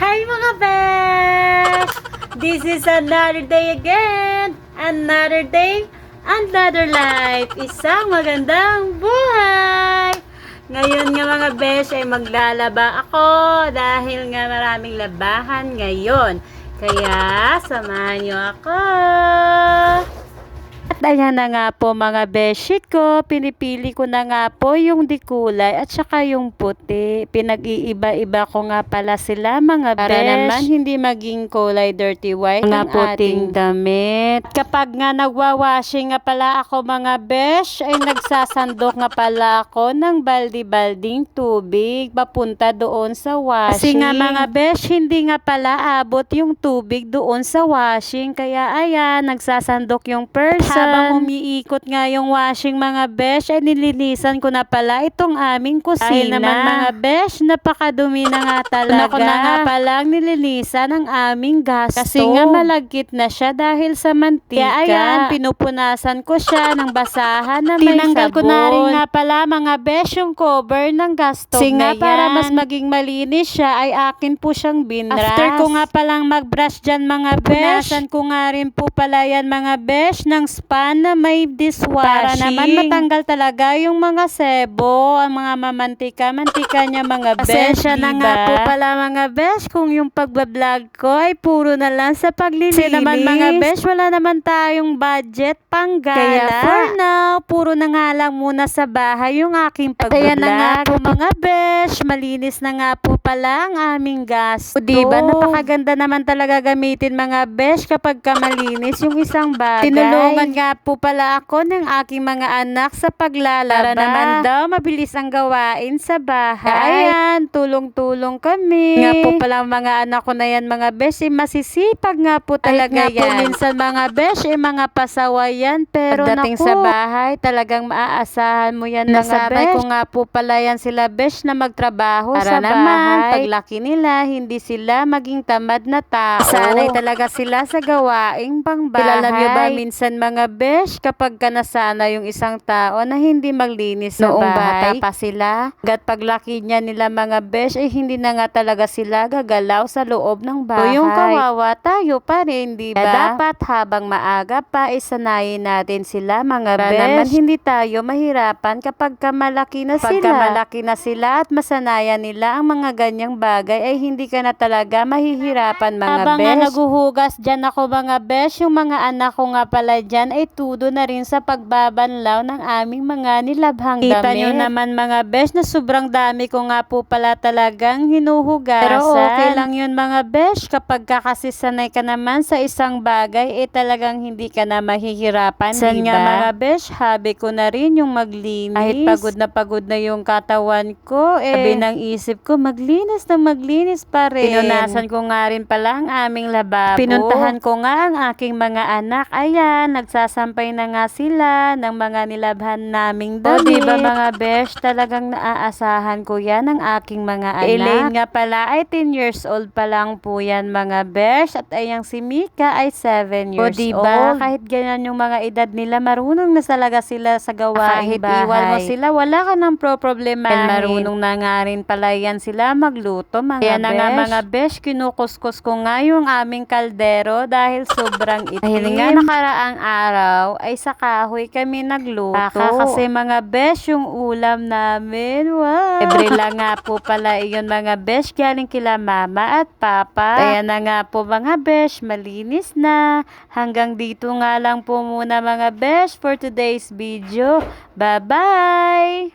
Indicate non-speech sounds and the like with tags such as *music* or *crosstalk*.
Hi mga best! This is another day again. Another day, another life. Isang magandang buhay! Ngayon nga mga besh ay maglalaba ako dahil nga maraming labahan ngayon. Kaya samahan niyo ako. At ayan na nga po mga bedsheet ko, pinipili ko na nga po yung dikulay at saka yung puti. Pinag-iiba-iba ko nga pala sila mga Para besh. naman hindi maging kulay dirty white ang ang ating ating damit. Kapag nga nagwawashing nga pala ako mga besh, ay nagsasandok nga pala ako ng baldi-balding tubig papunta doon sa washing. Kasi nga mga besh, hindi nga pala abot yung tubig doon sa washing. Kaya ayan, nagsasandok yung person. Habang umiikot nga yung washing mga besh, ay nilinisan ko na pala itong aming kusina. Dahil naman, mga besh, napakadumi na nga *laughs* talaga. Ako na nga palang nililisan ang aming gas Kasi nga malagkit na siya dahil sa mantika. Kaya ayan, pinupunasan ko siya ng basahan na may Tinanggal sabon. ko na rin nga pala mga besh yung cover ng gas stove Kasi nga para mas maging malinis siya ay akin po siyang binras. After ko nga palang mag-brush dyan mga besh, punasan ko nga rin po pala yan mga besh ng na may dishwashing. Para naman matanggal talaga yung mga sebo, ang mga mamantika-mantika niya mga *laughs* besh. Pasensya na diba? nga po pala mga besh kung yung pagbablog ko ay puro na lang sa paglilinis. Kasi naman, mga besh, wala naman tayong budget pang Kaya for now, puro na nga lang muna sa bahay yung aking pagbablog. ayan na nga po mga malinis na nga po pala ang aming gas. O, diba? Napakaganda naman talaga gamitin mga besh kapag ka malinis yung isang bagay. Tinulungan nga po pala ako ng aking mga anak sa paglalaba. Para naman daw mabilis ang gawain sa bahay. Ayan, tulong-tulong kami. Nga po pala mga anak ko na yan mga besh, eh, masisipag nga po talaga nga po, yan. minsan mga besh, eh, mga pasawa yan. Pero Pagdating naku, sa bahay, talagang maaasahan mo yan mga Nasanay besh. ko ko nga po pala yan sila besh na magtrabaho Para sa naman, bahay. Paglaki nila, hindi sila maging tamad na tao. Sanay talaga sila sa gawaing pangbahay. Kilala niyo ba minsan mga besh, kapag ka nasana yung isang tao na hindi maglinis sa Noong bahay, bata pa sila, gat paglaki niya nila mga besh, eh hindi na nga talaga sila gagalaw sa loob ng bahay. yung kawawa tayo pa rin, di ba? dapat habang maaga pa, isanayin natin sila mga Para besh. naman hindi tayo mahirapan kapag ka malaki na Pagka sila. malaki na sila at masanayan nila ang mga ganyang bagay, ay hindi ka na talaga mahihirapan mga Habang besh. nga naguhugas dyan ako mga besh, yung mga anak ko nga pala dyan ay tudo na rin sa pagbabanlaw ng aming mga nilabhang Kita damit. nyo naman mga besh na sobrang dami ko nga po pala talagang hinuhugasan. Pero okay lang yun mga besh kapag ka kasi sanay ka naman sa isang bagay, eh talagang hindi ka na mahihirapan, San diba? nga, mga besh, habi ko na rin yung maglinis. Kahit pagod na pagod na yung katawan ko, eh. Sabi ng isip ko, maglinis na maglinis pa rin. Pinunasan ko nga rin pala ang aming lababo. Pinuntahan ko nga ang aking mga anak. Ayan, nagsasampay na nga sila ng mga nilabhan naming O, damit. diba, mga besh, talagang naaasahan ko yan ng aking mga anak. Elaine nga pala ay 10 years old pa lang po yan mga besh. At ayang si Mika ay 7 years diba? old. Kahit ganyan yung mga edad nila, marunong na talaga sila sa gawaing Kahit bahay. iwan mo sila, wala ka nang pro-problemahin. Marunong na nga rin pala yan sila magluto mga Kaya na nga mga besh, kinukuskus ko nga yung aming kaldero dahil sobrang itim. Dahil nga nakaraang araw ay sa kahoy kami nagluto. Baka kasi mga besh yung ulam namin. Wow! Ebre lang nga po pala iyon mga besh galing kila mama at papa. Kaya na nga po mga besh, malinis na. Hanggang dito nga lang po muna mga besh for today's video. Bye-bye!